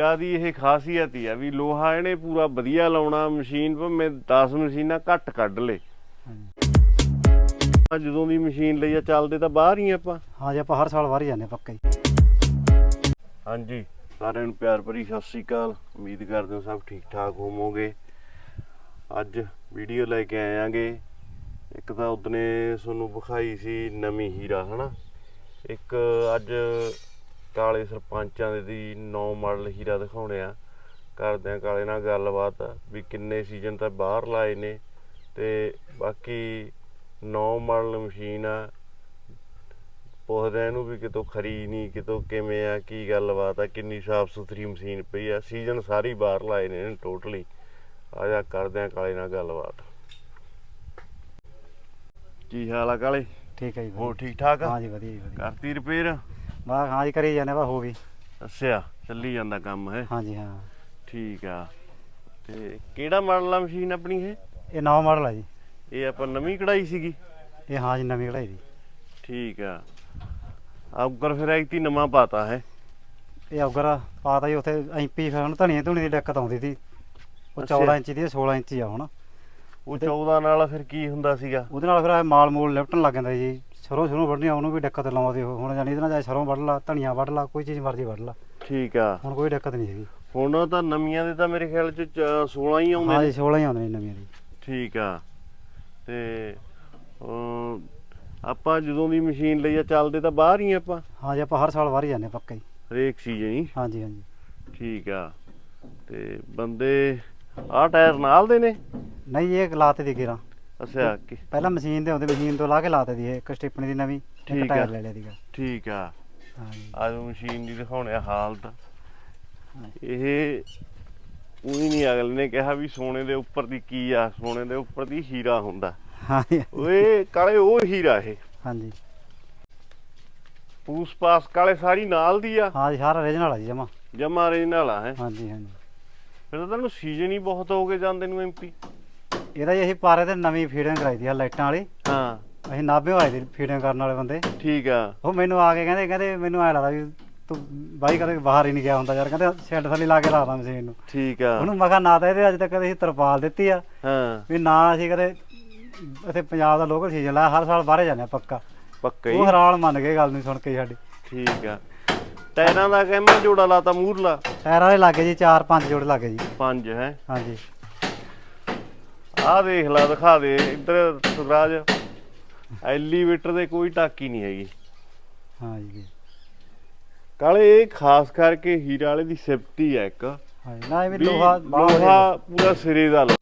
ਜਿਆਦੀ ਇਹ ਖਾਸੀਅਤ ਹੀ ਆ ਵੀ ਲੋਹਾ ਇਹਨੇ ਪੂਰਾ ਵਧੀਆ ਲਾਉਣਾ ਮਸ਼ੀਨ ਭਾਵੇਂ 10 ਮਸ਼ੀਨਾਂ ਘੱਟ ਕੱਢ ਲੇ। ਆ ਜਦੋਂ ਦੀ ਮਸ਼ੀਨ ਲਈ ਆ ਚੱਲਦੇ ਤਾਂ ਬਾਹਰ ਹੀ ਆ ਆਪਾਂ। ਹਾਂ ਜੀ ਆਪਾਂ ਹਰ ਸਾਲ ਜਾਂਦੇ ਹਾਂ ਪੱਕਾ ਹੀ। ਹਾਂਜੀ। ਸਾਰਿਆਂ ਨੂੰ ਪਿਆਰ ਭਰੀ ਸਤਿ ਸ੍ਰੀ ਅਕਾਲ। ਉਮੀਦ ਕਰਦੇ ਹਾਂ ਸਭ ਠੀਕ ਠਾਕ ਹੋਵੋਗੇ। ਅੱਜ ਵੀਡੀਓ ਲੈ ਕੇ ਆਏ ਆਂਗੇ। ਇੱਕ ਤਾਂ ਉਦਨੇ ਤੁਹਾਨੂੰ ਵਿਖਾਈ ਸੀ ਨਵੀਂ ਹੀਰਾ ਹਨਾ? ਇੱਕ ਅੱਜ ਕਾਲੇ ਸਰਪੰਚਾਂ ਦੇ ਦੀ ਨੌ ਮਾਡਲ ਹੀਰਾ ਦਿਖਾਉਣੇ ਆ। ਕਰਦੇ ਆ ਕਾਲੇ ਨਾਲ ਗੱਲਬਾਤ ਵੀ ਕਿੰਨੇ ਸੀਜ਼ਨ ਤਾਂ ਬਾਹਰ ਲਾਏ ਨੇ ਤੇ ਬਾਕੀ ਨੌ ਮਾਡਲ ਮਸ਼ੀਨ ਆ। ਪੁੱਛਦੇ ਆ ਇਹਨੂੰ ਵੀ ਕਿਤੋਂ ਖਰੀ ਨਹੀਂ ਕਿਤੋਂ ਕਿਵੇਂ ਆ ਕੀ ਗੱਲਬਾਤ ਆ ਕਿੰਨੀ ਸਾਫ਼ ਸੁਥਰੀ ਮਸ਼ੀਨ ਪਈ ਆ। ਸੀਜ਼ਨ ਸਾਰੀ ਬਾਹਰ ਲਾਏ ਨੇ ਟੋਟਲੀ ਆ ਜਾ ਕਰਦੇ ਆ ਕਾਲੇ ਨਾਲ ਗੱਲਬਾਤ। ਕੀ ਹਾਲ ਆ ਕਾਲੇ? ਠੀਕ ਹੈ ਜੀ ਹੋਰ। ਠੀਕ ਠਾਕ ਆ? ਹਾਂ ਜੀ ਵਧੀਆ ਜੀ ਵਧੀਆ। ਕਰਤੀ ਰਿਪੇਅਰ ਬਸ ਹਾਂ ਜੀ ਕਰੀ ਜਾਂਦੇ ਬਸ ਹੋ ਗਈ ਅੱਛਾ ਚੱਲੀ ਜਾਂਦਾ ਕੰਮ ਹੈ ਹਾਂ ਜੀ ਹਾਂ। ਠੀਕ ਆ। ਤੇ ਕਿਹੜਾ ਮਾਡਲ ਆ ਮਸ਼ੀਨ ਆਪਣੀ ਇਹ? ਇਹ ਨਵਾਂ ਮਾਡਲ ਹੈ ਜੀ। ਇਹ ਆਪਾਂ ਨਵੀਂ ਕਢਾਈ ਸੀਗੀ? ਇਹ ਹਾਂ ਜੀ ਨਵੀਂ ਕਢਾਈ ਦੀ। ਠੀਕ ਆ। ਆਉਗਰ ਫਿਰ ਐਕਤੀ ਨਵਾਂ ਪਾਤਾ ਹੈ। ਇਹ ਅਗਰ ਪਾਤਾ ਜੀ ਉੱਥੇ ਐਮਪੀ ਫਿਰ ਹੁਣ ਧਣੀਆਂ ਧੁਣੀ ਦੀ ਦਿੱਕਤ ਆਉਂਦੀ ਸੀ। ਉਹ ਅੱਛਾ। 14 ਇੰਚ ਦੀ ਹੈ 16 ਇੰਚ ਆ ਹੁਣ। ਉਹ 14 ਨਾਲ ਫਿਰ ਕੀ ਹੁੰਦਾ ਸੀਗਾ? ਉਹਦੇ ਨਾਲ ਫਿਰ ਮਾਲ ਮੂਲ ਲਿਫਟਣ ਲੱਗ ਜਾਂਦਾ ਜੀ। ਸਰੋਂ ਸਰੋਂ ਵੱਢਣੀਆਂ ਉਹਨੂੰ ਵੀ ਦਿੱਕਤ ਲਾਉਂਦੀ ਉਹ। ਹੁਣ ਜਾਨੀ ਇਹਦੇ ਨਾਲ ਚਾਹੇ ਸਰੋਂ ਵੱਢ ਲਾ ਧਣੀਆਂ ਵੱਢ ਲਾ ਕੋਈ ਚੀਜ਼ ਮਰਜ਼ੀ ਵੱਢ ਲਾ। ਠੀਕ ਆ। ਹੁਣ ਕੋਈ ਦਿੱਕਤ ਨਹੀਂ ਹੈਗੀ। ਹੁਣ ਤਾਂ ਨਵੀਆਂ ਦੇ ਤਾਂ ਮੇਰੇ ਖਿਆਲ ਚ ਚ- 16 ਹੀ ਆਉਂਦੇ ਹਾਂ ਨੇ। ਜੀ 16 ਹੀ ਆਉਂਦੇ ਨੇ ਨਵੀਆਂ ਦੀ। ਠੀਕ ਆ। ਤੇ ਅਮ, ਆਪਾਂ ਜਦੋਂ ਦੀ ਮਸ਼ੀਨ ਲਈ ਆ ਚੱਲਦੇ ਤਾਂ ਬਾਹਰ ਹੀ ਆ ਆਪਾਂ। ਹਾਂ ਜੀ ਆਪਾਂ ਹਰ ਸਾਲ ਵਾਰੀ ਜਾਂਦੇ ਹਾਂ ਪੱਕਾ ਹੀ। ਹਰੇਕ ਸੀਜ਼ਨ ਹੀ। ਹਾਂ ਜੀ ਹਾਂ ਜੀ। ਠੀਕ ਆ। ਤੇ ਬੰਦੇ ਆਹ ਟਾਇਰ ਨਾਲ ਦੇ ਨੇ? ਨਹੀਂ ਇਹ ਲਾਤੇ ਦੀ ਗੇਰਾਂ। ਅੱਛਾ ਕਿ- ਪਹਿਲਾਂ ਮਸ਼ੀਨ ਤੇ ਆਉਂਦੇ ਮਸ਼ੀਨ ਤੋਂ ਲਾ ਕੇ ਲਾਤੇ ਦੀ ਇਹ ਇੱਕ ਸਟਿੱਪਣੀ ਦੀ ਨਵੀਂ ਠੀਕ ਆ। ਟਾਇਰ ਲੈ ਲਿਆ ਦੀਗਾ ਠੀਕ ਆ। ਹਾਂ ਜੀ ਅੱਜ ਮਸ਼ੀਨ ਦੀ ਦਿਖਾਉਣੇ ਆ ਹਾਲਤ। ਇਹ ਉਹੀ ਨਹੀਂ ਅਗਲੇ ਨੇ ਕਿਹਾ ਵੀ ਸੋਨੇ ਦੇ ਉੱਪਰ ਦੀ ਕੀ ਆ ਸੋਨੇ ਦੇ ਉੱਪਰ ਦੀ ਹੀਰਾ ਹੁੰਦਾ। ਹਾਂ ਜੀ ਓਏ ਕਾਲੇ ਉਹ ਹੀਰਾ ਇਹ। ਹਾਂ ਜੀ ਪੂਸ ਪਾਸ ਕਾਲੇ ਸਾਰੀ ਨਾਲ ਦੀ ਆ। ਹਾਂ ਜੀ ਸਾਰਾ ਰੀਜਨਲ ਆ ਜੀ ਜਮਾ। ਜਮਾ ਨਾਲ ਆ ਹੈ। ਹਾਂ ਜੀ ਹਾਂ ਜੀ ਫਿਰ ਤਾਂ ਤੁਹਾਨੂੰ ਸੀਜ਼ਨ ਹੀ ਬਹੁਤ ਹੋ ਗਏ ਜਾਂਦੇ ਨੂੰ ਐਮਪੀ ਇਹਦਾ ਜੀ ਅਸੀਂ ਪਾਰੇ ਤੇ ਨਵੀਂ ਫੀਡਿੰਗ ਕਰਾਈ ਦੀ ਆ ਲਾਈਟਾਂ ਵਾਲੀ। ਹਾਂ। ਅਸੀਂ ਨਾਭੇ ਆਏ ਦੀ ਫੀਡਿੰਗ ਕਰਨ ਵਾਲੇ ਬੰਦੇ। ਠੀਕ ਆ। ਉਹ ਮੈਨੂੰ ਆ ਕੇ ਕਹਿੰਦੇ ਕਹਿੰਦੇ ਮੈਨੂੰ ਐ ਲੱਗਦਾ ਵੀ ਤੂੰ ਬਾਈ ਕਦੇ ਬਾਹਰ ਹੀ ਨਹੀਂ ਗਿਆ ਹੁੰਦਾ ਯਾਰ ਕਹਿੰਦੇ ਸ਼ੈੱਡ ਥੱਲੇ ਲਾ ਕੇ ਲਾਦਾ ਮਸ਼ੀਨ ਨੂੰ। ਠੀਕ ਆ। ਉਹਨੂੰ ਮੈਂ ਕਿਹਾ ਨਾ ਤਾਂ ਇਹਦੇ ਅੱਜ ਤੱਕ ਅਸੀਂ ਤਰਪਾਲ ਦਿੱਤੀ ਆ। ਹਾਂ। ਵੀ ਨਾ ਅਸੀਂ ਕਦੇ ਇੱਥੇ ਪੰਜਾਬ ਦਾ ਲੋਕਲ ਸੀਜ਼ਨ ਲਾਇਆ ਹਰ ਸਾਲ ਬਾਹਰੇ ਜਾਂਦੇ ਆ ਪੱਕਾ। ਪੱਕਾ ਉਹ ਹੀ ਹੈਰਾਨ ਮੰਨ ਗਏ ਗੱਲ ਨਹੀਂ ਸੁਣ ਕੇ ਸਾਡੀ। ਠੀਕ ਆ। ਟਾਇਰਾਂ ਦਾ ਕਹਿਮਾ ਜੋੜਾ ਲਾਤਾ ਮੂਰਲਾ ਟਾਇਰਾਂ ਦੇ ਲੱਗੇ ਜੀ 4-5 ਜੋੜੇ ਲੱਗੇ ਜੀ। ਪੰਜ ਹੈ। ਹਾਂਜੀ। ਆਹ ਦੇਖ ਲੈ ਦਿਖਾ ਦੇ ਇੱਧਰ ਸੁਰਾਜ ਐਲੀਵੇਟਰ ਦੇ ਕੋਈ ਟਾਕੀ ਨਹੀਂ ਹੈਗੀ। ਹਾਂ ਜੀ ਕਾਲੇ ਇਹ ਖਾਸ ਕਰਕੇ ਹੀਰਾ ਵਾਲੇ ਦੀ ਸਿਫਤੀ ਹੈ ਇੱਕ। ਹਾਂ। ਨਾ ਇਹ ਵੀ ਵੀ ਲੋਹਾ ਲੋਹਾ ਪੂਰਾ ਸਿਰੇ ਦਾ ਲੋ-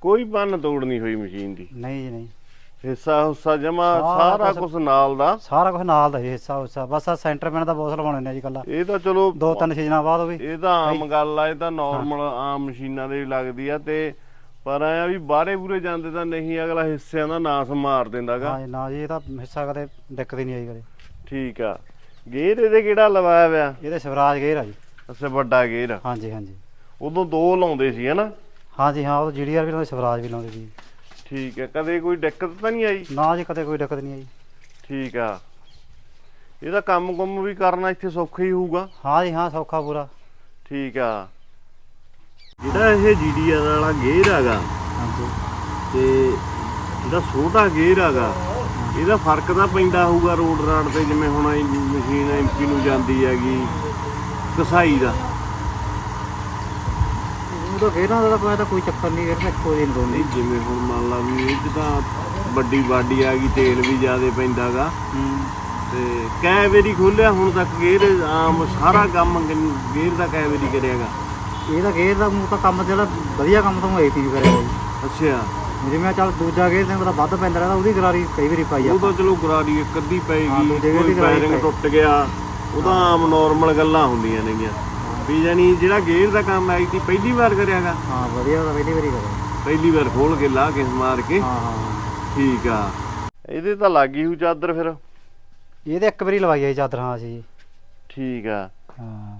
ਕੋਈ ਬੰਨ ਤੋੜ ਨਹੀਂ ਹੋਈ ਮਸ਼ੀਨ ਦੀ। ਨਹੀਂ ਜੀ ਨਹੀਂ। ਹਿੱਸਾ ਹੁੱਸਾ ਜਮਾ ਸਾਰਾ ਕੁਝ ਨਾਲ ਦਾ। ਸਾਰਾ ਕੁਝ ਨਾਲ ਦਾ ਹਿੱਸਾ ਹੁੱਸਾ। ਬਸ ਆ ਸੈਂਟਰ ਪੈਨ ਦਾ ਬੋਸ ਲਵਾਉਣੇ ਨੇ ਜੀ ਕੱਲਾ ਇਹ ਤਾਂ ਚਲੋ ਦੋ ਤਿੰਨ ਸੀਜ਼ਨਾਂ ਬਾਅਦ ਉਹ ਵੀ। ਇਹ ਤਾਂ ਆਮ ਗੱਲ ਆ ਇਹ ਤਾਂ ਨਾਰਮਲ ਆਮ ਮਸ਼ੀਨਾਂ ਦੇ ਹੀ ਲੱਗਦੀ ਆ ਤੇ ਪਰ ਐ ਆ ਵੀ ਬਾਹਰੇ ਬੂਰੇ ਜਾਂਦੇ ਤਾਂ ਨਹੀਂ ਅਗਲਾ ਹਿੱਸਿਆਂ ਦਾ ਨਾਸ ਮਾਰ ਦਿੰਦਾਗਾ। ਹਾਂ ਜੀ ਨਾ ਜੀ ਇਹ ਤਾਂ ਹਿੱਸਾ ਕਦੇ ਦਿੱਕਤ ਹੀ ਨਹੀਂ ਆਈ ਕਦੇ। ਠੀਕ ਆ। ਗੇਰ ਇਹਦੇ ਕਿਹੜਾ ਲਵਾਇਆ ਹੋਇਆ? ਇਹਦੇ ਸਵਰਾਜ ਗੇਰ ਆ ਜੀ। ਅੱਛਾ ਵੱਡਾ ਗੇਰ ਹਾਂਜੀ ਹਾਂਜੀ। ਉਦੋਂ ਦੋ ਲਾਉਂਦੇ ਸੀ ਹਨਾ ਹਾਂਜੀ ਹਾਂ ਉਹ ਜੀਡੀਆਰ ਵੀ ਲਾਉਂਦੇ ਸਵਰਾਜ ਵੀ ਲਾਉਂਦੇ ਜੀ ਠੀਕ ਹੈ ਕਦੇ ਕੋਈ ਦਿੱਕਤ ਤਾਂ ਨਹੀਂ ਆਈ? ਨਾ ਜੀ ਕਦੇ ਕੋਈ ਦਿੱਕਤ ਨਹੀਂ ਆਈ। ਠੀਕ ਆ। ਇਹਦਾ ਕੰਮ ਕੁੰਮ ਵੀ ਕਰਨਾ ਇੱਥੇ ਸੌਖਾ ਹੀ ਹੋਊਗਾ। ਹਾਂ ਜੀ ਹਾਂ ਸੌਖਾ ਪੂਰਾ। ਠੀਕ ਆ। ਜਿਹੜਾ ਇਹ ਜੀਡੀਆਰ ਵਾਲਾ ਗੇਅਰ ਹੈਗਾ ਹਾਂਜੀ। ਤੇ ਜਿਹੜਾ ਛੋਟਾ ਗੇਅਰ ਹੈਗਾ ਇਹਦਾ ਫ਼ਰਕ ਤਾਂ ਪੈਂਦਾ ਹੋਊਗਾ ਰੋਡ ਰਾਡ ਤੇ ਜਿਵੇਂ ਹੁਣ ਇਹ ਮਸ਼ੀਨ ਐਮਪੀ ਨੂੰ ਜਾਂਦੀ ਹੈਗੀ ਕਸਾਈ ਦਾ। ਉਹਦਾ ਗੇਰਾਂ ਦਾ ਤਾਂ ਤਾਂ ਕੋਈ ਚੱਕਰ ਨਹੀਂ ਗੇਰ ਕੋਈ ਨਹੀਂ ਨਹੀਂ ਜਿਵੇਂ ਹੁਣ ਮੰਨ ਲਾ ਵੀ ਇਹ 'ਚ ਤਾਂ ਵੱਡੀ ਬਾਡੀ ਆ ਗਈ ਤੇਲ ਵੀ ਜ਼ਿਆਦਾ ਪੈਂਦਾਗਾ। ਤੇ ਕੈ ਵਾਰੀ ਖੋਲਿਆ ਹੁਣ ਤੱਕ ਗੇਅਰ ਆਮ ਸਾਰਾ ਕੰਮ ਗੇਅਰ ਦਾ ਕੈ ਵਾਰੀ ਕਰਿਆਗਾ ਇਹਦਾ ਗੇਰ ਦਾ ਮੂੰਹ ਤਾਂ ਕੰਮ ਜਿਹੜਾ ਵਧੀਆ ਕੰਮ ਤਾਂ ਉਹ ਏਪੀ ਕਰਿਆ ਜੀ ਅੱਛਾ। ਜਿਵੇਂ ਚੱਲ ਦੂਜਾ ਗੇਰ ਤੇ ਉਹਦਾ ਵੱਧ ਪੈਂਦਾ ਰਹਿੰਦਾ ਉਹਦੀ ਗਰਾਰੀ ਕਈ ਵਾਰੀ ਪਾਈ ਉਹ ਆ ਤਾਂ ਚਲੋ ਗਰਾਰੀ ਇੱਕ ਅੱਧੀ ਹਾਂ, ਪਏਗੀ ਦੂਜੇ ਕੋਈ ਦੀ ਬੈਰਿੰਗ। ਟੁੱਟ ਗਿਆ ਉਹ ਤਾਂ ਆਮ ਨਾਰਮਲ ਗੱਲਾਂ ਹੁੰਦੀਆਂ ਨੇਗੀਆਂ। ਵੀ ਜਾਨੀ ਜਿਹੜਾ ਗੇਅਰ ਦਾ ਕੰਮ ਆਈ ਤੀ ਪਹਿਲੀ ਵਾਰ ਕਰਿਆਗਾ ਹਾਂ ਵਧੀਆ ਉਹਦਾ ਪਹਿਲੀ ਵਾਰੀ ਕਰਿਆ। ਪਹਿਲੀ ਵਾਰ ਖੋਲ ਕੇ ਲਾ ਕੇ ਮਾਰ ਕੇ। ਹਾਂ ਹਾਂ। ਠੀਕ ਆ। ਇਹਦੇ ਤਾਂ ਲੱਗੀ ਹੂ ਚਾਦਰ ਫਿਰ। ਇਹਦੇ ਇੱਕ ਵਾਰੀ ਲਵਾਈ ਆ ਜੀ ਚਾਦਰ ਹਾਂ ਅਸੀਂ। ਠੀਕ ਆ। ਹਾਂ।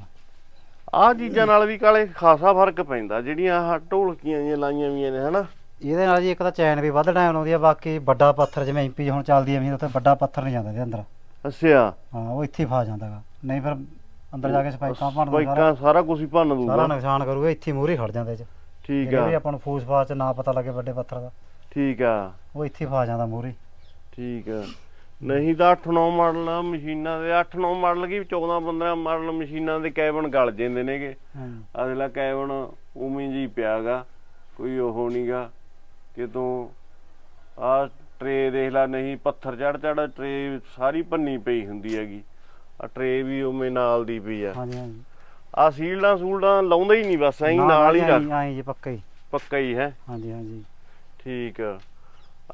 ਆਹ ਚੀਜ਼ਾਂ ਨਾਲ ਵੀ ਕਾਲੇ ਖਾਸਾ ਫ਼ਰਕ ਪੈਂਦਾ ਜਿਹੜੀਆਂ ਆਹ ਢੋਲਕੀਆਂ ਜਿਹੀਆਂ ਲਾਈਆਂ ਵੀਆਂ ਨੇ ਹਨਾ? ਇਹਦੇ ਨਾਲ ਜੀ ਇੱਕ ਤਾਂ ਚੈਨ ਵੀ ਵੱਧ ਟਾਈਮ ਲਾਉਂਦੀ ਆ ਬਾਕੀ ਵੱਡਾ ਪੱਥਰ ਜਿਵੇਂ ਐਮਪੀ ਹੁਣ ਚੱਲਦੀ ਆ ਵੀ ਉੱਥੇ ਵੱਡਾ ਪੱਥਰ ਨਹੀਂ ਜਾਂਦਾ ਇਹਦੇ ਅੰਦਰ। ਅੱਛਾ। ਹਾਂ ਉਹ ਇੱਥੇ ਹੀ ਫਸ ਜਾਂਦਾਗਾ ਨਹੀਂ ਫਿਰ ਅੰਦਰ ਜਾ ਕੇ ਸਪਾਈਕਾਂ ਭੰਨ ਦੂਗਾ ਸਾਰਾ। ਬਾਈਕਾਂ ਸਾਰਾ ਕੁਝ ਹੀ ਭੰਨ ਸਾਰਾ ਦੂਗਾ ਨੁਕਸਾਨ ਕਰੂਗਾ ਇੱਥੇ ਮੂਹਰੇ ਖੜ ਜਾਂਦਾ ਇਹ ਚ ਠੀਕ ਜਿਹੜੇ ਵੀ ਆ ਆਪਾਂ ਨੂੰ ਫੂਸ ਫਾਸ ਚ ਨਾ ਪਤਾ ਲੱਗੇ ਵੱਡੇ ਪੱਥਰ ਦਾ। ਠੀਕ ਆ। ਉਹ ਇੱਥੇ ਫਾ ਜਾਂਦਾ ਮੂਹਰੇ। ਠੀਕ ਆ। ਨਹੀਂ ਤਾਂ 8-9 ਮਾਡਲ ਮਸ਼ੀਨਾਂ ਦੇ 8-9 ਮਾਡਲ ਕੀ 14-15 ਮਾਡਲ ਮਸ਼ੀਨਾਂ ਦੇ ਕੈਬਨ ਗਲ ਜਾਂਦੇ ਨੇਗੇ। ਹਾਂਜੀ ਅਗਲਾ ਕੈਬਨ ਉਵੇਂ ਜੀ ਪਿਆਗਾ ਕੋਈ ਉਹ ਨਹੀਂਗਾ। ਕਿਤੋਂ ਆ ਟਰੇ ਦੇਖ ਲੈ ਨਹੀਂ ਪੱਥਰ ਚੜ ਚੜ ਟਰੇ ਸਾਰੀ ਭੰਨੀ ਪਈ ਹੁੰਦੀ ਹੈਗੀ। ਆ ਟਰੇ ਵੀ ਉਵੇਂ ਨਾਲ ਦੀ ਪਈ ਆ। ਹਾਂਜੀ ਹਾਂਜੀ। ਆ ਸੀਲਡਾਂ ਸੂਲਡਾਂ ਲਾਉਂਦਾ ਹੀ ਨਹੀਂ ਬਸ ਐਂ ਨਾਲ ਹੀ ਰੱਖ। ਆਈ ਜੀ ਪੱਕਾ ਹੀ। ਪੱਕਾ ਹੀ ਹੈ। ਹਾਂਜੀ ਹਾਂਜੀ। ਠੀਕ ਆ।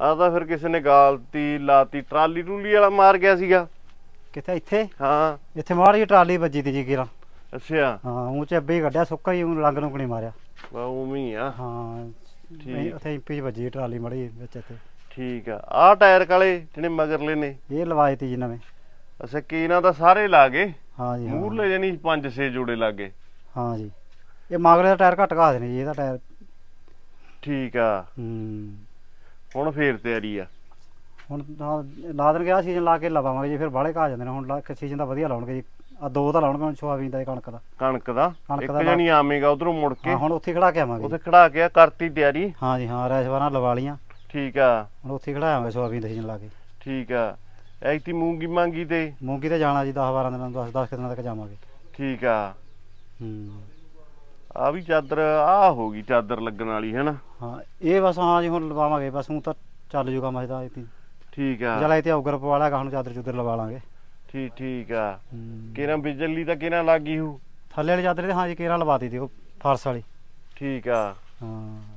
ਆ ਤਾਂ ਫਿਰ ਕਿਸੇ ਨੇ ਗਾਲਤੀ ਲਾਤੀ ਟਰਾਲੀ ਟੂਲੀ ਵਾਲਾ ਮਾਰ ਗਿਆ ਸੀਗਾ। ਕਿੱਥੇ ਇੱਥੇ? ਹਾਂ। ਇੱਥੇ ਜਿਹੀ ਟਰਾਲੀ ਵੱਜੀ ਤੀ ਜੀ ਕਿਰਾ। ਅੱਛਾ। ਹਾਂ ਉਹ ਚ ਅੱਬੇ ਹੀ ਕੱਢਿਆ ਸੁੱਕਾ ਹੀ ਉਹਨੂੰ ਰੰਗ ਨੂੰ ਨਹੀਂ ਮਾਰਿਆ। ਬਾ ਉਵੇਂ ਹੀ ਆ। ਹਾਂ ਠੀਕ। ਉੱਥੇ ਇੰਪੀ ਵੱਜੀ ਟਰਾਲੀ ਮੜੀ ਵਿੱਚ ਇੱਥੇ। ਠੀਕ ਆ। ਆ ਟਾਇਰ ਕਾਲੇ ਜਿਹੜੇ ਮਗਰਲੇ ਨੇ। ਇਹ ਲਵਾਏ ਤੀ ਜੀ ਨਵੇਂ। ਅੱਛਾ ਕੀ ਇਹਨਾਂ ਦਾ ਸਾਰੇ ਲਾ ਗਏ? ਹਾਂ ਜੀ ਹਾਂ। ਮੂਰਲੇ ਜਾਨੀ ਪੰਜ ਛੇ ਜੋੜੇ ਲੱਗੇ ਹਾਂ ਜੀ ਇਹ ਮਗਲੇ ਦਾ ਟਾਇਰ ਘੱਟ ਘਾ ਦੇਣੇ ਜੀ ਇਹਦਾ ਟਾਇਰ। ਠੀਕ ਆ। ਹੂੰ। ਹੁਣ ਫੇਰ ਤਿਆਰੀ ਆ। ਹੁਣ ਲਾ ਦੇਣਗੇ ਆ ਸੀਜ਼ਨ ਲਾ ਕੇ ਲਵਾਵਾਂਗੇ ਜੀ ਫਿਰ ਬਾਹਲੇ ਘਾ ਜਾਂਦੇ ਨੇ। ਹੁਣ ਲਾ- ਸੀਜ਼ਨ ਦਾ ਵਧੀਆ ਲਾਉਣਗੇ ਜੀ। ਆ ਦੋ ਤਾਂ ਲਾਉਣਗੇ ਹੁਣ ਸੋਆਬੀਨ ਦਾ ਤੇ ਕਣਕ ਦਾ। ਕਣਕ ਦਾ? ਕਣਕ ਇੱਕ ਦਾ ਲਾ- ਜਾਨੀ ਆਵੇਂਗਾ ਉਧਰੋਂ ਮੁੜ ਕੇ। ਹਾਂ ਹੁਣ ਉੱਥੇ ਖੜਾ ਕੇ ਆਵਾਂਗੇ ਉੱਥੇ ਜੀ। ਖੜਾ ਕੇ ਆ, ਕਰਤੀ ਤਿਆਰੀ। ਹਾਂ ਜੀ ਹਾਂ ਰੈਸਵਾਰਾਂ ਲਵਾ ਲੀਆਂ ਠੀਕ ਆ। ਹੁਣ ਉੱਥੇ ਖੜਾ ਆਵਾਂਗੇ ਸੋਆਬੀਨ ਦਾ ਸੀਜ਼ਨ ਲਾ ਕੇ। ਠੀਕ ਆ। ਐਤੀ ਮੂੰਗੀ ਮੰਗੀ ਤੇ। ਮੂੰਗੀ ਤੇ ਜਾਣਾ ਜੀ 10 12 ਦਿਨਾਂ 10 10 ਦਿਨਾਂ ਤੱਕ ਜਾਵਾਂਗੇ। ਠੀਕ ਆ। ਹੂੰ। ਆ ਵੀ ਚਾਦਰ ਆ ਹੋ ਗਈ ਚਾਦਰ ਲੱਗਣ ਵਾਲੀ ਹੈ ਨਾ ਹਾਂ ਇਹ ਬਸ ਹਾਂ ਜੀ ਹੁਣ ਲਵਾਵਾਂਗੇ ਬਸ ਹੁਣ ਤਾਂ ਚੱਲ ਜੂਗਾ ਮਸਦਾ ਇਹ ਠੀਕ ਆ। ਜਲਾ ਤੇ ਔਗਰ ਪਵਾ ਲਿਆ ਹੁਣ ਚਾਦਰ ਚੁੱਦਰ ਲਵਾ ਲਾਂਗੇ। ਠੀਕ ਠੀਕ ਆ। ਹੂੰ। ਕਿਹਨਾਂ ਬਿਜਲੀ ਤਾਂ ਕਿਹਨਾਂ ਲੱਗੀ ਹੂ? ਥੱਲੇ ਵਾਲੀ ਚਾਦਰ ਤੇ ਹਾਂ ਜੀ ਕੇਰਾ ਲਵਾਤੀ ਤੀ ਉਹ ਫਰਸ ਵਾਲੀ। ਠੀਕ ਆ। ਹਾਂ।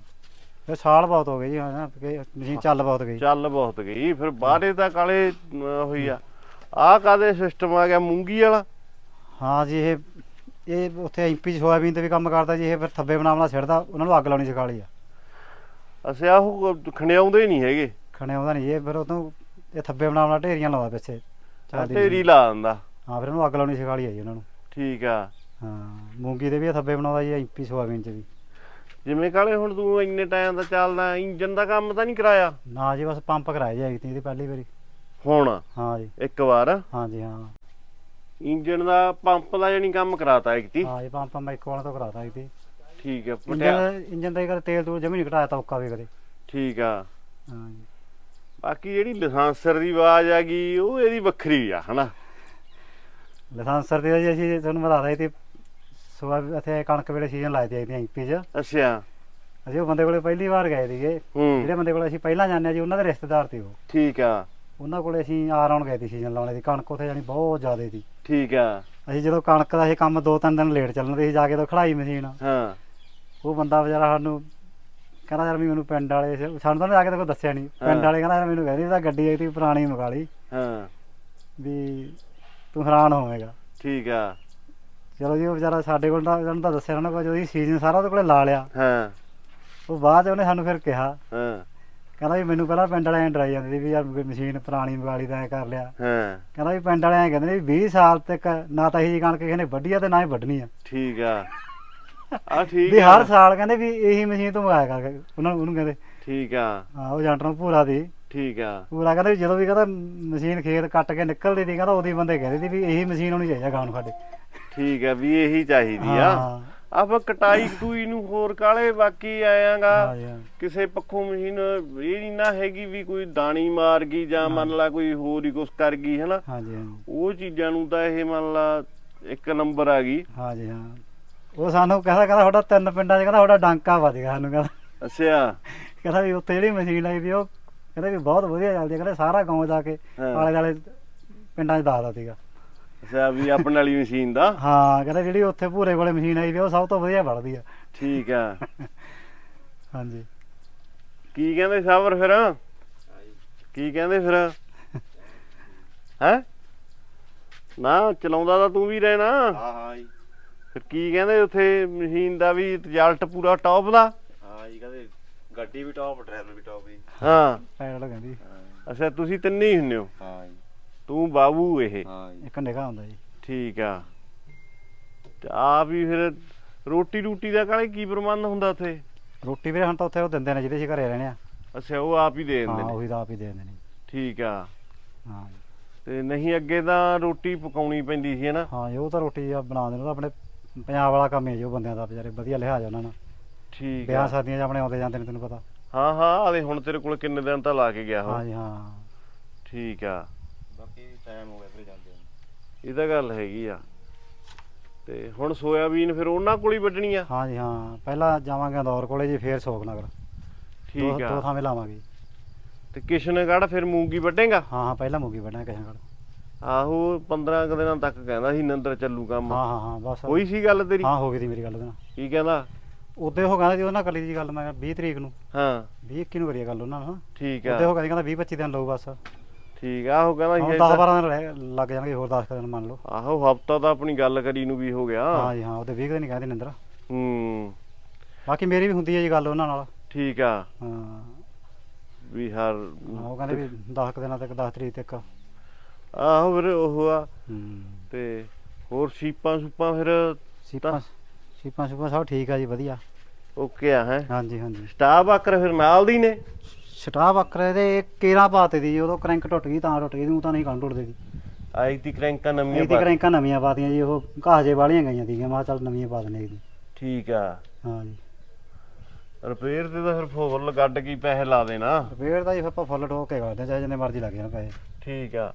ਫਿਰ ਸਾਲ ਬਹੁਤ ਹੋ ਗਏ ਜੀ ਹਾਂ ਕਿ ਮਸ਼ੀਨ ਚੱਲ ਬਹੁਤ ਗਈ। ਚੱਲ ਬਹੁਤ ਗਈ। ਫਿਰ ਬਾਹਰੇ ਤਾਂ ਕਾਲੇ ਹੋਈ ਆ। ਆ ਕਾਦੇ ਸਿਸਟਮ ਆ ਗਿਆ? ਮੂੰਗੀ ਵਾਲਾ? ਹਾਂ ਜੀ ਇਹ ਇਹ ਉੱਥੇ ਐਮਪੀ ਸੋਇਆਬੀਨ ਤੇ ਵੀ ਕੰਮ ਕਰਦਾ ਜੀ ਇਹ ਫਿਰ ਥੱਬੇ ਬਣਾਉਣਾ ਛੱਡਦਾ ਉਹਨਾਂ ਨੂੰ ਅੱਗ ਲਾਉਣੀ ਸਿਖਾ ਲਈ ਆ ਅਸੀਂ ਉਹ ਖਣਿਆਉਂਦੇ ਨਹੀਂ ਹੈਗੇ। ਖਣੇ ਆਉਂਦਾ ਨਹੀਂ ਇਹ ਫਿਰ ਉਦੋਂ ਇਹ ਥੱਬੇ ਬਣਾਉਣਾ ਢੇਰੀਆਂ ਲਾਉਂਦਾ ਪਿੱਛੇ। ਆਹ ਚੱਲਦੀ ਢੇਰੀ। ਲਾ ਦਿੰਦਾ। ਹਾਂ ਫਿਰ ਉਹਨੂੰ ਅੱਗ ਲਾਉਣੀ ਸਿਖਾ ਲਈ ਆ ਜੀ ਉਹਨਾਂ ਨੂੰ। ਠੀਕ ਆ। ਹਾਂ ਮੂੰਗੀ ਦੇ ਵੀ ਇਹ ਥੱਬੇ ਬਣਾਉਂਦਾ ਜੀ ਐਮਪੀ ਸੋਇਆਬੀਨ ਚ ਵੀ। ਜਿਵੇਂ ਕਾਲੇ ਹੁਣ ਤੂੰ ਇੰਨੇ ਟਾਈਮ ਦਾ ਚੱਲਦਾ ਇੰਜਨ ਦਾ ਕੰਮ ਤਾਂ ਨਹੀਂ ਕਰਾਇਆ? ਨਾ ਜੀ ਬਸ ਪੰਪ ਕਰਾਇਆ ਜੀ ਇਹਦੀ ਪਹਿਲੀ ਵਾਰੀ। ਹੁਣ? ਹਾਂ ਜੀ। ਇੱਕ ਵਾਰ? ਹਾਂ ਜੀ ਹਾਂ। ਇੰਜਨ ਦਾ ਪੰਪ ਦਾ ਜਾਨੀ ਕੰਮ ਕਰਾਤਾ ਇੱਕ ਹਾਂ ਜੀ ਪੰਪ ਮੈਂ ਇੱਕ ਵਾਲਾ ਤੋਂ ਕਰਾਤਾ ਐਗਤੀ ਠੀਕ ਆ ਪਟਿਆ ਇੰਜਨ ਦਾ ਹੀ ਕਦੇ ਤੇਲ ਤੂਲ ਜਮੀ ਨਹੀਂ ਘਟਾਇਆ ਤੌਕਾ ਵੀ ਕਦੇ। ਠੀਕ ਆ। ਹਾਂ ਜੀ। ਬਾਕੀ ਜਿਹੜੀ ਲਾਇਸੈਂਸਰ ਦੀ ਆਵਾਜ਼ ਆ ਗਈ ਉਹ ਇਹਦੀ ਵੱਖਰੀ ਆ ਹਨਾ? ਲਾਇਸੈਂਸਰ ਤੇ ਜੀ ਅਸੀਂ ਤੁਹਾਨੂੰ ਬਤਾ ਰਹੇ ਤੇ ਸਵੇਰ ਇੱਥੇ ਕਣਕ ਵੇਲੇ ਸੀਜ਼ਨ ਲਾਏ ਤੇ ਐਮਪੀ ਚ। ਅੱਛਾ। ਅਸੀਂ ਉਹ ਬੰਦੇ ਕੋਲੇ ਪਹਿਲੀ ਵਾਰ ਗਏ ਸੀਗੇ। ਹੂੰ। ਜਿਹੜੇ ਬੰਦੇ ਕੋਲੇ ਅਸੀਂ ਪਹਿਲਾਂ ਜਾਂਦੇ ਆ ਜੀ ਉਹਨਾਂ ਦੇ ਰਿਸ਼ਤੇਦਾਰ ਤੇ ਉਹ। ਠੀਕ ਆ। ਉਹਨਾਂ ਕੋਲੇ ਅਸੀਂ ਆ ਰੌਣ ਗਏ ਸੀ ਸੀਜ਼ਨ ਲਾਉਣੇ ਦੀ। ਕਣਕ ਉੱਥੇ ਜਾਨੀ ਬਹੁਤ ਜ਼ਿਆਦਾ ਸੀ। ਠੀਕ ਆ। ਅਸੀਂ ਜਦੋਂ ਕਣਕ ਦਾ ਇਹ ਕੰਮ ਦੋ ਤਿੰਨ ਦਿਨ ਲੇਟ ਚੱਲਣ ਦੇ ਸੀ ਜਾ ਕੇ ਤਾਂ ਖੜਾਈ ਮਸ਼ੀਨ। ਹਾਂ। ਉਹ ਬੰਦਾ ਵਿਚਾਰਾ ਸਾਨੂੰ ਕਹਿੰਦਾ ਯਾਰ ਵੀ ਮੈਨੂੰ ਪਿੰਡ ਵਾਲੇ ਸਾਨੂੰ ਤਾਂ ਜਾ ਕੇ ਤਾਂ ਕੋਈ ਦੱਸਿਆ ਨਹੀਂ ਪਿੰਡ। ਵਾਲੇ ਕਹਿੰਦਾ ਯਾਰ ਮੈਨੂੰ ਕਹਿੰਦੇ ਤਾਂ ਗੱਡੀ ਆਈ ਤੀ ਪੁਰਾਣੀ ਮੰਗਾ ਲਈ ਹਾਂ। ਵੀ ਤੂੰ ਹੈਰਾਨ ਹੋਵੇਂਗਾ। ਠੀਕ ਆ। ਚਲੋ ਜੀ ਉਹ ਵਿਚਾਰਾ ਸਾਡੇ ਕੋਲ ਤਾਂ ਉਹਨੂੰ ਤਾਂ ਦੱਸਿਆ ਉਹਨਾਂ ਕੋਲ ਜਦੋਂ ਸੀਜ਼ਨ ਸਾਰਾ ਉਹਦੇ ਕੋਲੇ ਲਾ ਲਿਆ। ਹਾਂ। ਉਹ ਬਾਅਦ 'ਚ ਉਹਨੇ ਸਾਨੂੰ ਫਿਰ ਕਿਹਾ। ਹਾਂ। ਕਹਿੰਦਾ ਵੀ ਮੈਨੂੰ ਪਹਿਲਾਂ ਪਿੰਡ ਵਾਲੇ ਐਂ ਡਰਾਈ ਜਾਂਦੇ ਸੀ ਵੀ ਯਾਰ ਮਸ਼ੀਨ ਪੁਰਾਣੀ ਮੰਗਾ ਲਈ ਤਾਂ ਐਂ ਕਰ ਲਿਆ। ਹਾਂ। ਕਹਿੰਦਾ ਵੀ ਪਿੰਡ ਵਾਲੇ ਐਂ ਕਹਿੰਦੇ ਨੇ ਵੀ 20 ਸਾਲ ਤੱਕ ਨਾ ਤਾਂ ਇਹ ਜੀ ਕਣਕ ਕਿਸੇ ਨੇ ਵੱਢੀ ਆ ਤੇ ਨਾ ਹੀ ਵੱਢਣੀ ਆ। ਠੀਕ ਆ। ਆ ਠੀਕ ਵੀ ਹਰ ਸਾਲ ਕਹਿੰਦੇ ਵੀ ਇਹੀ ਮਸ਼ੀਨ ਤੋਂ ਮੰਗਾਇਆ ਕਰ ਉਹਨਾਂ ਨੂੰ ਉਹਨੂੰ ਕਹਿੰਦੇ। ਠੀਕ ਆ। ਹਾਂ ਉਹ ਜੰਟ ਨੂੰ ਪੂਰਾ ਦੀ। ਠੀਕ ਆ। ਪੂਰਾ ਕਹਿੰਦਾ ਜਦੋਂ ਵੀ ਕਹਿੰਦਾ ਮਸ਼ੀਨ ਖੇਤ ਕੱਟ ਕੇ ਨਿਕਲਦੀ ਸੀ ਕਹਿੰਦਾ ਉਹਦੀ ਬੰਦੇ ਕਹਿੰਦੇ ਸੀ ਵੀ ਇਹੀ ਮਸ਼ੀਨ ਹੋਣੀ ਚਾਹੀਦੀ ਗਾਉਂ ਸਾਡੇ। ਠੀਕ ਆ ਵੀ ਇਹੀ ਚਾਹੀਦੀ ਆ। ਹਾਂ। ਆਪਾਂ ਕਟਾਈ ਕਟੂਈ ਨੂੰ ਹੋਰ ਕਾਲੇ ਬਾਕੀ ਆਇਆਗਾ। ਹਾਂ ਹਾਂ। ਕਿਸੇ ਪੱਖੋਂ ਮਸ਼ੀਨ ਇਹ ਨਹੀਂ ਨਾ ਹੈਗੀ ਵੀ ਕੋਈ ਦਾਣੀ ਮਾਰ ਗਈ ਜਾਂ ਮੰਨ ਲਾ ਕੋਈ ਹੋਰ ਹੀ ਕੁਛ ਕਰ ਗਈ ਹਨਾ। ਹਾਂਜੀ ਹਾਂਜੀ ਉਹ ਚੀਜ਼ਾਂ ਨੂੰ ਤਾਂ ਇਹ ਮੰਨ ਲਾ ਇੱਕ ਨੰਬਰ ਆ ਗਈ। ਹਾਂਜੀ ਹਾਂ। ਉਹ ਸਾਨੂੰ ਕਹਿੰਦਾ ਕਹਿੰਦਾ ਤੁਹਾਡਾ ਤਿੰਨ ਪਿੰਡਾਂ 'ਚ ਕਹਿੰਦਾ ਤੁਹਾਡਾ ਡਾਂਕਾ ਵੱਜ ਗਿਆ ਸਾਨੂੰ ਕਹਿੰਦਾ। ਅੱਛਾ। ਕਹਿੰਦਾ ਵੀ ਉੱਥੇ ਜਿਹੜੀ ਮਸ਼ੀਨ ਆਈ ਵੀ ਉਹ ਕਹਿੰਦਾ ਵੀ ਬਹੁਤ ਵਧੀਆ ਚੱਲਦੀ ਆ ਕਹਿੰਦਾ ਸਾਰਾ ਗਾਉਂ ਜਾ ਕੇ ਹਾਂ। ਆਲੇ ਦਾਲੇ ਪਿੰਡਾਂ 'ਚ ਦੱਸਦਾ ਸੀਗਾ। ਅੱਛਾ ਵੀ ਆਪਣੇ ਵਾਲੀ ਮਸ਼ੀਨ ਦਾ? ਹਾਂ ਕਹਿੰਦਾ ਜਿਹੜੀ ਉੱਥੇ ਭੂਰੇ ਕੋਲੇ ਮਸ਼ੀਨ ਆਈ ਵੀ ਉਹ ਸਭ ਤੋਂ ਵਧੀਆ ਬਣਦੀ ਆ। ਠੀਕ ਆ। ਹਾਂਜੀ। ਕੀ ਕਹਿੰਦੇ ਸਾਬਰ ਫਿਰ? ਕੀ ਕਹਿੰਦੇ ਫਿਰ? ਹੈ? ਨਾ ਚਲਾਉਂਦਾ ਤਾਂ ਤੂੰ ਵੀ ਰਹਿਣਾ। ਹਾਂ ਹਾਂ ਜੀ। ਫਿਰ ਕੀ ਕਹਿੰਦੇ ਉੱਥੇ ਮਸ਼ੀਨ ਦਾ ਵੀ ਰਿਜ਼ਲਟ ਪੂਰਾ ਟੌਪ ਦਾ? ਹਾਂ ਜੀ ਕਹਿੰਦੇ ਗੱਡੀ ਵੀ ਟੌਪ ਡਰਾਈਵਰ ਵੀ ਟੌਪ ਜੀ। ਹਾਂ। ਪੈਡਲ ਕਹਿੰਦੀ। ਅੱਛਾ ਤੁਸੀਂ ਤਿੰਨੇ ਹੀ ਹੁੰਨੇ ਹੋ? ਹਾਂ ਜੀ। ਤੂੰ ਬਾਬੂ ਇਹ। ਹਾਂ ਜੀ। ਇੱਕ ਨਿਗਾਹ ਹੁੰਦਾ ਜੀ। ਠੀਕ ਆ। ਤੇ ਆ ਵੀ ਫਿਰ ਰੋਟੀ ਰੂਟੀ ਦਾ ਕਾਲੇ ਕੀ ਪ੍ਰਬੰਧ ਹੁੰਦਾ ਉੱਥੇ? ਰੋਟੀ ਵੀ ਹੁਣ ਤਾਂ ਉੱਥੇ ਉਹ ਦਿੰਦੇ ਨੇ ਜਿਹਦੇ ਅਸੀਂ ਘਰੇ ਰਹਿਣੇ ਆ। ਅੱਛਾ ਉਹ ਆਪ ਹੀ ਦੇ ਹਾਂ ਦਿੰਦੇ ਨੇ। ਉਹੀ ਤਾਂ ਆਪ ਹੀ ਦੇ ਦਿੰਦੇ ਨੇ। ਠੀਕ ਆ। ਹਾਂ ਤੇ ਨਹੀਂ ਅੱਗੇ ਤਾਂ ਰੋਟੀ ਪਕਾਉਣੀ ਪੈਂਦੀ ਸੀ ਹਨਾ? ਹਾਂ ਜੀ, ਉਹ ਤਾਂ ਰੋਟੀ ਆ ਬਣਾ ਦੇਣ ਉਹ ਤਾਂ ਆਪਣੇ ਪੰਜਾਬ ਵਾਲਾ ਕੰਮ ਹੈ ਜੀ ਉਹ ਬੰਦਿਆਂ ਦਾ ਵਿਚਾਰੇ ਵਧੀਆ ਲਿਹਾਜ਼ ਉਹਨਾਂ ਨਾਲ। ਠੀਕ ਵਿਆਹ ਆ ਸ਼ਾਦੀਆਂ 'ਚ ਆਪਣੇ ਆਉਂਦੇ ਜਾਂਦੇ ਨੇ ਤੈਨੂੰ ਪਤਾ। ਹਾਂ ਹਾਂ ਆਲੇ ਹੁਣ ਤੇਰੇ ਕੋਲ ਕਿੰਨੇ ਦਿਨ ਤਾਂ ਲਾ ਕੇ ਗਿਆ ਹਾਂ ਹੋ ਜੀ ਹਾਂ। ਠੀਕ ਆ। ਟਾਈਮ ਹੋ ਗਿਆ ਫਿਰ ਜਾਂਦੇ ਨੂੰ। ਇਹ ਤਾਂ ਗੱਲ ਹੈਗੀ ਆ। ਤੇ ਹੁਣ ਸੋਇਆਬੀਨ ਫਿਰ ਉਹਨਾਂ ਕੋਲ ਹੀ ਵੱਢਣੀ ਆ? ਹਾਂ ਜੀ ਹਾਂ। ਪਹਿਲਾਂ ਜਾਵਾਂਗੇ ਅੰਦੌਰ ਕੋਲੇ ਜੀ ਫੇਰ ਸੋਗਨਗਰ ਠੀਕ ਦੋ ਆ। ਥਾਵੇਂ ਲਾਵਾਂਗੇ ਜੀ। ਤੇ ਕਿਸ਼ਨਗੜ੍ਹ ਫਿਰ ਮੂੰਗੀ ਵੱਢੇਗਾ? ਹਾਂ ਹਾਂ ਪਹਿਲਾਂ ਮੁੱਗੀ ਬਣਾ ਕਿਸੇ ਨਾਲ ਆਹੋ 15 ਕੁ ਦਿਨਾਂ ਤੱਕ ਕਹਿੰਦਾ ਸੀ ਨੰਦਰ ਚੱਲੂ ਕੰਮ। ਹਾਂ ਹਾਂ ਹਾਂ ਬਸ। ਹੋਈ ਸੀ ਗੱਲ ਤੇਰੀ? ਹਾਂ ਹੋ ਗਈ ਦੀ ਮੇਰੀ ਗੱਲ ਉਹਦੇ ਨਾਲ ਕੀ ਕਹਿੰਦਾ? ਉਦੋਂ ਉਹ ਕਹਿੰਦਾ ਜੀ ਉਹਨਾਂ ਕੱਲੀ ਦੀ ਗੱਲ ਮੈਂ ਕਿਹਾ 20 ਤਰੀਕ ਨੂੰ। ਹਾਂ। 20 21 ਨੂੰ ਕਰੀਏ ਗੱਲ ਉਹਨਾਂ ਨਾਲ। ਠੀਕ ਉਦੋਂ ਆ ਉਹ ਕਹਿੰਦਾ 20 25 ਦਿਨ ਲਓ ਬਸ। ਠੀਕ ਆ ਉਹ ਕਹਿੰਦਾ ਸੀ 10 ਏਦਾਂ- 12 ਦਿਨ ਰਹਿ ਲੱਗ ਜਾਣਗੇ ਹੋਰ 10 ਦਿਨ ਮੰਨ ਲਓ। ਆਹੋ ਹਫਤਾ ਤਾਂ ਆਪਣੀ ਗੱਲ ਕਰੀ ਨੂੰ ਵੀ ਹੋ ਗਿਆ। ਹਾਂ ਜੀ ਹਾਂ ਉਹਦੇ 20 ਦਿਨ ਹੀ ਕਹਿੰਦੇ ਨਿੰਦਰ। ਹੂੰ। ਬਾਕੀ ਮੇਰੀ ਵੀ ਹੁੰਦੀ ਹੈ ਜੀ ਗੱਲ ਉਹਨਾਂ ਨਾਲ। ਠੀਕ ਆ। ਹਾਂ। ਵੀ ਹਰ ਉਹ ਕਹਿੰਦੇ ਵੀ 10 ਕੁ ਦਿਨਾਂ ਤੱਕ 10 ਤਰੀਕ ਤੱਕ। ਆਹੋ ਫਿਰ ਉਹ ਆ। ਹੂੰ। ਤੇ ਹੋਰ ਸੀਪਾਂ ਸੂਪਾਂ ਫਿਰ ਸੀਪਾਂ ਸੀਪਾਂ ਸੂਪਾਂ ਸਭ ਠੀਕ ਆ ਜੀ ਵਧੀਆ। ਓਕੇ ਆ ਹੈ? ਹਾਂਜੀ ਹਾਂਜੀ। ਸਟਾਫ ਆਕਰ ਫਿਰ ਨਾਲ ਦੀ ਨੇ? ਸਟਾਫ ਅੱਕਰੇ ਦੇ ਕੇਰਾ ਪਾਤੇ ਦੀ ਜੀ, ਉਦੋਂ ਕ੍ਰੈਂਕ ਟੁੱਟ ਗਈ ਤਾਂ ਟੁੱਟ ਗਈ ਨੂੰ ਤਾਂ ਨਹੀਂ ਕੰਨ ਟੁੱਟਦੇ ਦੀ ਆਈ ਦੀ ਕ੍ਰੈਂਕਾਂ ਨਵੀਆਂ ਇਹ ਦੀ ਪਾ- ਕ੍ਰੈਂਕਾਂ ਨਵੀਆਂ ਪਾਤੀਆਂ ਜੀ ਉਹ ਘਾਹਜੇ ਵਾਲੀਆਂ ਗਈਆਂ ਸੀਗੀਆਂ ਮੈਂ ਕਿਹਾ ਚੱਲ ਨਵੀਆਂ ਪਾ ਦਿੰਦੇ ਜੀ। ਠੀਕ ਆ। ਹਾਂ ਜੀ। ਰਿਪੇਅਰ ਤੇ ਤਾਂ ਫਿਰ ਫੁੱਲ ਗੱਡ ਕੀ ਪੈਸੇ ਲਾ ਦੇਣਾ। ਰਿਪੇਅਰ ਦਾ ਜੀ ਫਿਰ ਆਪਾਂ ਫੁੱਲ ਠੋਕ ਕੇ ਕਰਦੇ ਹਾਂ, ਚਾਹੇ ਜਿੰਨੇ ਮਰਜ਼ੀ ਲੱਗ ਜਾਣ ਪੈਸੇ। ਠੀਕ ਆ।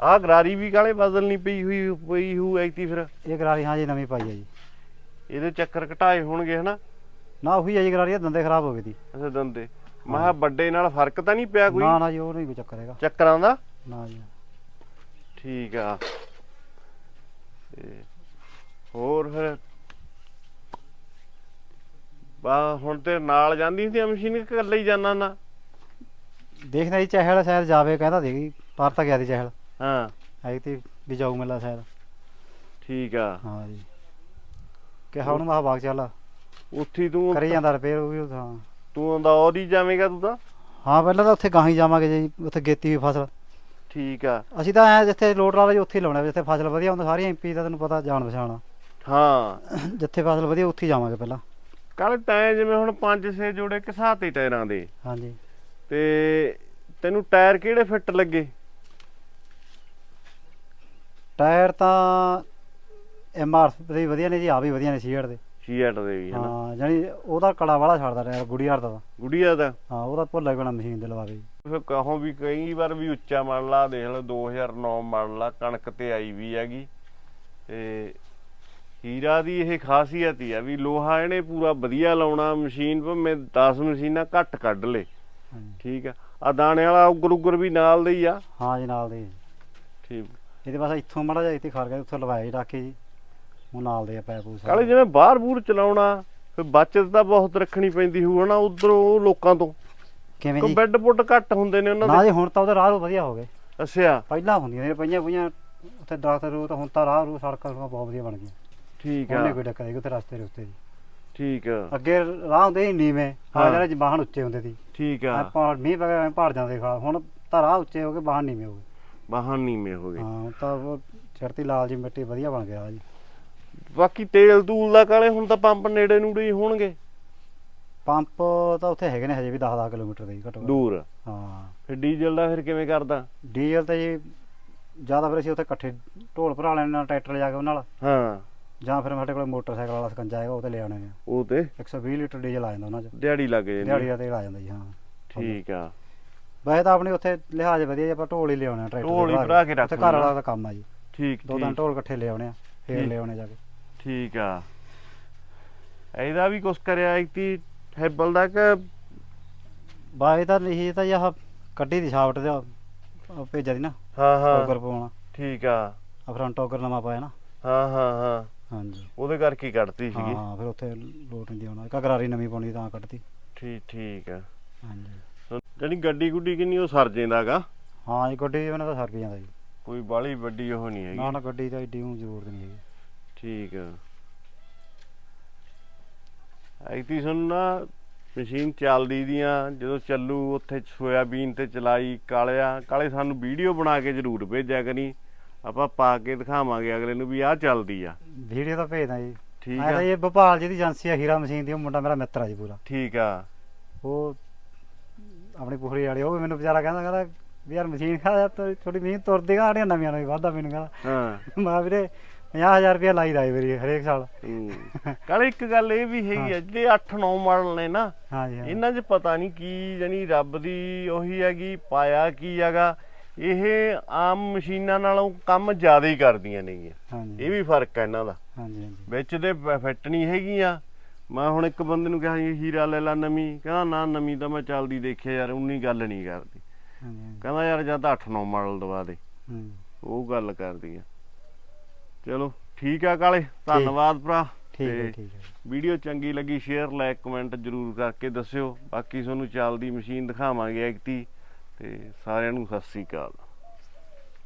ਆਹ ਗਰਾਰੀ ਵੀ ਕਾਲੇ ਬਦਲਣੀ ਪਈ ਹੋਈ ਪਈ ਹੂ ਐਤੀ ਫਿਰ? ਇਹ ਗਰਾਰੀ ਹਾਂ ਜੀ ਨਵੀਂ ਪਾਈ ਹੈ ਜੀ। ਇਹਦੇ ਚੱਕਰ ਘਟਾਏ ਹੋਣਗੇ ਹਨਾ? ਨਾ ਉਹੀ ਹੈ ਜੀ ਗਰਾਰੀ ਇਹ ਦੰਦੇ ਖਰਾਬ ਹੋ ਗਏ ਦੀ ਅਸੇ ਦੰਦੇ। ਮੈਂ ਕਿਹਾ ਵੱਡੇ ਨਾਲ ਫ਼ਰਕ ਤਾਂ ਨਹੀਂ ਪਿਆ ਕੋਈ? ਨਾ ਨਾ ਜੀ ਉਹ ਨਹੀਂ ਕੋਈ ਚੱਕਰ ਹੈਗਾ। ਚੱਕਰਾਂ ਦਾ? ਨਾ ਜੀ। ਠੀਕ ਆ। ਤੇ ਹੋਰ ਫਿਰ? ਬਾ ਹੁਣ ਤੇ ਨਾਲ ਜਾਂਦੀ ਸੀ ਮਸ਼ੀਨ ਕਿ ਇਕੱਲੇ ਹੀ ਜਾਣਾ ਨਾ ਦੇਖਦੇ ਜੀ ਚਹਿਲ ਸ਼ਾਇਦ ਜਾਵੇ ਕਹਿੰਦਾ ਸੀਗੀ ਪਰ ਤਾਂ ਗਿਆ ਦੀ ਚਹਿਲ। ਹਾਂ। ਹੈ ਤੇ ਵੀ ਜਾਊ ਮੇਲਾ ਸ਼ਾਇਦ। ਠੀਕ ਆ। ਹਾਂ ਜੀ। ਕਿਹਾ ਉਹਨੂੰ ਮਾ ਬਾਗ ਚੱਲ। ਉੱਥੇ ਹੀ ਤੂੰ ਕਰੀ ਜਾਂਦਾ ਰਿਪੇਅਰ ਉਹ ਵੀ ਉਹ- ਹਾਂ ਤੂੰ ਅੰਦੌਰ ਹੀ ਜਾਵੇਂਗਾ ਤੂੰ ਤਾਂ? ਹਾਂ ਪਹਿਲਾਂ ਤਾਂ ਉੱਥੇ ਗਾਹੀਂ ਜਾਵਾਂਗੇ ਜੀ ਉੱਥੇ ਗੇਤੀ ਹੋਈ ਫਸਲ। ਠੀਕ ਆ। ਅਸੀਂ ਤਾਂ ਐ ਜਿੱਥੇ ਲੋਡ ਵਾਲਾ ਜੀ ਉੱਥੇ ਹੀ ਲਾਉਣਾ ਜਿੱਥੇ ਫਸਲ ਵਧੀਆ ਹੁੰਦਾ ਸਾਰੀਆਂ ਐਮਪੀ ਦਾ ਤੈਨੂੰ ਪਤਾ ਜਾਣ ਪਛਾਣ। ਹਾਂ। ਜਿੱਥੇ ਫਸਲ ਵਧੀਆ ਉੱਥੇ ਹੀ ਜਾਵਾਂਗੇ ਪਹਿਲਾਂ। ਕੱਲ ਤੈਂ ਜਿਵੇਂ ਹੁਣ 5-6 ਜੋੜੇ ਘਸਾਤੇ ਟਾਇਰਾਂ ਦੇ। ਹਾਂਜੀ। ਤੇ ਤੈਨੂੰ ਟਾਇਰ ਕਿਹੜੇ ਫਿੱਟ ਲੱਗੇ? ਟਾਇਰ ਤਾਂ ਐਮਆਰ ਦੇ ਵਧੀਆ ਨੇ ਜੀ ਆ ਵੀ ਵਧੀਆ ਨੇ ਸੀਆਰ ਦੇ। ਸੀਐਟ ਦੇ ਵੀ ਹਨਾ? ਹਾਂ ਜਾਨੀ ਉਹਦਾ ਕੜਾ ਵਾਲਾ ਛੱਡਦਾ ਟਾਇਰ ਗੁੜੀਆਰ ਦਾ। ਤਾਂ। ਗੁੜੀਆ ਦਾ? ਹਾਂ ਉਹਦਾ ਭੁੱਲ ਪੈਣਾ ਮਸ਼ੀਨ ਦੇ ਲਵਾ ਕੇ। ਜੀ। ਫਿਰ ਕਹੋ ਵੀ ਕਈ ਵਾਰ ਵੀ ਉੱਚਾ ਮੰਨ ਲਾ ਦੇਖ ਲਓ 2009 ਮੰਨ ਲਾ ਕਣਕ ਤੇ ਆਈ ਵੀ ਹੈਗੀ। ਤੇ ਹੀਰਾ ਦੀ ਇਹ ਖਾਸੀਅਤ ਹੀ ਆ ਵੀ ਲੋਹਾ ਇਹਨੇ ਪੂਰਾ ਵਧੀਆ ਲਾਉਣਾ ਮਸ਼ੀਨ ਭਾਵੇਂ 10 ਮਸ਼ੀਨਾਂ ਘੱਟ ਕੱਢ ਲੇ। ਹਾਂਜੀ। ਠੀਕ ਆ। ਆ ਦਾਣੇ ਵਾਲਾ ਉਗਰ ਉਗਰ ਵੀ ਨਾਲ ਦੇ ਹੀ ਆ। ਹਾਂ ਜੀ ਨਾਲ ਦੇ। ਜੀ। ਠੀਕ ਇਹਦੇ ਬਸ ਇੱਥੋਂ ਮੜਾ ਜਾ ਇੱਥੇ ਖੜ ਗਿਆ ਉੱਥੇ ਲਵਾਇਆ ਜੀ ਡਾਕੇ ਜੀ। ਉਹ ਨਾਲ ਦੇ ਆ ਪੈਪ ਪੂਸ। ਕਾਲੇ ਜਿਵੇਂ ਬਾਹਰ ਬੂਰ ਚਲਾਉਣਾ ਫਿਰ ਬਚਤ ਤਾਂ ਬਹੁਤ ਰੱਖਣੀ ਪੈਂਦੀ ਹੋਊ ਹਨਾ ਉਧਰ ਉਹ ਲੋਕਾਂ ਤੋਂ। ਕਿਵੇਂ ਜੀ? ਬੈੱਡ ਪੁੱਟ ਘੱਟ ਹੁੰਦੇ ਨੇ ਉਹਨਾਂ ਨਾ ਦੇ ਜੀ ਹੁਣ ਤਾਂ ਉਹਦੇ ਰਾਹ ਰੂਹ ਵਧੀਆ ਹੋ ਗਏ। ਅੱਛਾ। ਪਹਿਲਾਂ ਹੁੰਦੀਆਂ ਨੇ ਪਈਆਂ ਪਈਆਂ ਉੱਥੇ ਦਰਖਤ ਰੂ ਤਾਂ ਹੁਣ ਤਾਂ ਰਾਹ ਰੂ ਸੜਕਾਂ ਸੁੜਕਾਂ ਬਹੁਤ ਵਧੀਆ ਬਣ ਗਈਆਂ। ਠੀਕ ਉਹਨੇ ਆ। ਕੋਈ ਡੱਕਾ ਉੱਥੇ ਰਸਤੇ ਦੇ ਉੱਤੇ ਜੀ। ਠੀਕ ਆ। ਅੱਗੇ ਰਾਹ ਹੁੰਦੇ ਸੀ ਨੀਵੇਂ ਹਾਂ। ਹਾਂ ਜਿਹੜੇ ਬਾਹਣ ਉੱਚੇ ਹੁੰਦੇ ਸੀ। ਠੀਕ ਆ। ਪਹਾੜ ਮੀਂਹ ਪੈ ਗਿਆ ਪਹਾੜ ਜਾਂਦੇ ਖਾ ਹੁਣ ਤਾਂ ਰਾਹ ਉੱਚੇ ਹੋ ਗਏ ਬਾਹਣ ਨੀਵੇਂ ਹੋ ਗਏ। ਬਾਹਰ ਨੀਵੇਂ ਹੋ ਗਏ। ਹਾਂ ਹੁਣ ਤਾਂ ਉਹ ਚੜਤੀ ਲਾਲ ਜੀ ਮਿੱਟੀ ਵਧੀਆ ਬਣ ਗਿਆ ਜੀ। ਬਾਕੀ ਤੇਲ ਤੂਲ ਦਾ ਕਾਲੇ ਹੁਣ ਤਾਂ ਪੰਪ ਨੇੜੇ ਨੂੜੇ ਹੀ ਹੋਣਗੇ। ਪੰਪ ਤਾਂ ਉੱਥੇ ਹੈਗੇ ਨੇ ਹਜੇ ਵੀ 10-10 ਕਿਲੋਮੀਟਰ ਦੇ ਘੱਟੋ ਘੱਟ। ਦੂਰ? ਹਾਂ। ਫਿਰ ਡੀਜ਼ਲ ਦਾ ਫਿਰ ਕਿਵੇਂ ਕਰਦਾ? ਡੀਜ਼ਲ ਤੇ ਜੀ ਜ਼ਿਆਦਾ ਫਿਰ ਅਸੀਂ ਉੱਥੇ ਇਕੱਠੇ ਢੋਲ ਭਰਾ ਲੈਣੇ ਨਾਲ ਟਰੈਕਟਰ ਲਿਜਾ ਕੇ ਉਹਨਾਂ ਨਾਲ। ਹਾਂ। ਜਾਂ ਫਿਰ ਸਾਡੇ ਕੋਲ ਮੋਟਰਸਾਈਕਲ ਵਾਲਾ ਸਕੰਜਾ ਹੈਗਾ ਉਹ ਤੇ ਲੈ ਆਉਣੇ ਨੇ ਉਹ ਤੇ? 120 ਲੀਟਰ ਡੀਜ਼ਲ ਆ ਜਾਂਦਾ ਉਹਨਾਂ 'ਚ। ਦਿਹਾੜੀ ਲੱਗ ਜਾਂਦੀ ਦਿਹਾੜੀ ਆ। ਦਾ ਤੇਲ ਆ ਜਾਂਦਾ ਜੀ ਹਾਂ। ਠੀਕ ਆ। ਵੈਸੇ ਤਾਂ ਆਪਣੀ ਉੱਥੇ ਲਿਹਾਜ਼ ਵਧੀਆ ਜੀ ਆਪਾਂ ਢੋਲ ਹੀ ਲਿਆਉਣੇ ਆ ਟਰੈਕਟਰ ਢੋਲ ਹੀ ਭਰਾ ਕੇ। ਰੱਖ ਉੱਥੇ ਘਰ। ਵਾਲਾ ਦਾ ਕੰਮ ਆ ਜੀ। ਠੀਕ ਦੋ ਤਿੰਨ ਠੀਕ। ਢੋਲ ਇਕੱਠੇ ਲਿਆਉਣੇ ਆ ਫੇਰ। ਲਿਆਉਣੇ ਜਾ ਕੇ। ਠੀਕ ਆ। ਇਹਦਾ ਵੀ ਕੁਛ ਕਰਿਆ ਇਤੀ ਹੈਬਲ ਦਾ ਕਿ ਬਾਈ ਤਾਂ ਨਹੀਂ ਤਾਂ ਇਹ ਕੱਢੀ ਦੀ ਛਾਵਟ ਦੇ ਉਹ ਭੇਜਿਆ ਦੀ ਨਾ ਹਾਂ ਹਾਂ। ਟੋਗਰ ਪਾਉਣਾ ਠੀਕ ਆ। ਆ ਫਰੰਟ ਟੋਗਰ ਨਵਾਂ ਪਾਇਆ ਨਾ। ਹਾਂ ਹਾਂ ਹਾਂ। ਹਾਂਜੀ। ਉਹਦੇ ਕਰਕੇ ਹੀ ਕੱਢਤੀ ਸੀਗੀ। ਹਾਂ ਫਿਰ ਉੱਥੇ ਲੋਟ ਨਹੀਂ ਆਉਣਾ। ਕਗਰਾਰੀ ਨਵੀਂ ਪਾਉਣੀ ਤਾਂ ਕੱਢਤੀ। ਠੀਕ ਠੀਕ ਆ। ਹਾਂਜੀ। ਜਾਨੀ ਗੱਡੀ ਗੁੱਡੀ ਕਿੰਨੀ ਉਹ ਸਰ ਜਾਂਦਾਗਾ? ਹਾਂ ਜੀ ਗੱਡੀ ਉਹਨਾਂ ਦਾ ਸਰ ਜਾਂਦਾ ਜੀ। ਕੋਈ ਬਾਲੀ ਵੱਡੀ ਉਹ ਨਹੀਂ ਨਾ ਹੈਗੀ। ਨਾ ਗੱਡੀ ਤਾਂ ਏਡੀ ਊਂ ਜ਼ਰੂਰਤ ਨਹੀਂ ਹੈਗੀ। ਠੀਕ ਆ। ਐਤੀ ਸੁਣ ਨਾ ਮਸ਼ੀਨ ਚੱਲਦੀ ਦੀਆਂ ਜਦੋਂ ਚੱਲੂ ਉੱਥੇ ਸੋਇਆਬੀਨ ਤੇ ਚਲਾਈ ਕਾਲਿਆ ਕਾਲੇ ਸਾਨੂੰ ਵੀਡੀਓ ਬਣਾ ਕੇ ਜ਼ਰੂਰ ਭੇਜਿਆ ਕਰੀ। ਆਪਾਂ ਪਾ ਕੇ ਦਿਖਾਵਾਂਗੇ ਅਗਲੇ ਨੂੰ ਵੀ ਆਹ ਚੱਲਦੀ ਆ। ਵੀਡੀਓ ਤਾਂ ਭੇਜਦਾ ਜੀ। ਠੀਕ ਤਾਂ ਆ। ਇਹ ਭੋਪਾਲ ਜੀ ਦੀ ਏਜੰਸੀ ਆ ਹੀਰਾ ਮਸ਼ੀਨ ਦੀ ਉਹ ਮੁੰਡਾ ਮੇਰਾ ਮਿੱਤਰ ਆ ਜੀ ਪੂਰਾ। ਠੀਕ ਆ। ਉਹ ਆਪਣੀ ਪੁਖਰੀ ਵਾਲੀ ਉਹ ਮੈਨੂੰ ਵਿਚਾਰਾ ਕਹਿੰਦਾ ਕਹਿੰਦਾ ਵੀ ਯਾਰ ਮਸ਼ੀਨ ਖਾ ਥੋੜੀ ਮਸ਼ੀਨ ਤੁਰਦੀ ਗਾ ਸਾਡੀਆਂ ਨਵੀਆਂ ਵਾਧਾ ਮੈਨੂੰ ਕਹਿੰਦਾ ਹਾਂ। ਮੈਂ ਵੀਰੇ 50000 ਰੁਪਇਆ ਲਾਈਦਾ ਏ ਵੀਰੇ ਹਰੇਕ ਸਾਲ। ਕਾਲੇ ਇੱਕ ਗੱਲ ਇਹ ਵੀ ਹੈਗੀ ਆ ਜਿਹੜੇ 8-9 ਮਾਡਲ ਨੇ ਨਾ ਹਾਂਜੀ ਹਾਂ। ਇਹਨਾਂ 'ਚ ਪਤਾ ਨਹੀਂ ਕੀ ਜਾਨੀ ਰੱਬ ਦੀ ਉਹੀ ਹੈਗੀ ਪਾਇਆ ਕੀ ਹੈਗਾ ਇਹ ਆਮ ਮਸ਼ੀਨਾਂ ਨਾਲੋਂ ਕੰਮ ਜ਼ਿਆਦਾ ਹੀ ਕਰਦੀਆਂ ਨੇਗੀਆਂ। ਹਾਂਜੀ। ਇਹ ਵੀ ਫ਼ਰਕ ਹੈ ਇਹਨਾਂ ਦਾ। ਹਾਂਜੀ ਹਾਂਜੀ। ਵਿੱਚ ਦੇ ਫਿੱਟ ਨਹੀਂ ਹੈਗੀਆਂ। ਮੈਂ ਹੁਣ ਇੱਕ ਬੰਦੇ ਨੂੰ ਕਿਹਾ ਸੀ ਹੀਰਾ ਲੈ ਲਾ ਨਵੀਂ। ਕਹਿੰਦਾ ਨਾ ਨਵੀਂ ਤਾਂ ਮੈਂ ਚੱਲਦੀ ਦੇਖਿਆ ਯਾਰ ਉਨੀ ਗੱਲ ਨਹੀਂ ਕਰਦੀ। ਹਾਂਜੀ ਹਾਂਜੀ। ਕਹਿੰਦਾ ਯਾਰ ਜਾਂ ਤਾਂ 8-9 ਮਾਡਲ ਦਵਾ ਦੇ। ਹੂੰ। ਉਹ ਗੱਲ ਕਰਦੀ ਆ। ਚਲੋ ਠੀਕ ਆ ਕਾਲੇ ਧੰਨਵਾਦ ਭਰਾ। ਠੀਕ ਹੈ ਠੀਕ ਹੈ ਵੀਡੀਓ ਚੰਗੀ ਲੱਗੀ ਸ਼ੇਅਰ ਲਾਈਕ ਕਮੈਂਟ ਜਰੂਰ ਕਰਕੇ ਦੱਸਿਓ। ਬਾਕੀ ਤੁਹਾਨੂੰ ਚੱਲਦੀ ਮਸ਼ੀਨ ਦਿਖਾਵਾਂਗੇ ਐਕਟੀ ਤੇ ਸਾਰਿਆਂ ਨੂੰ ਸਤਿ ਸ੍ਰੀ ਅਕਾਲ।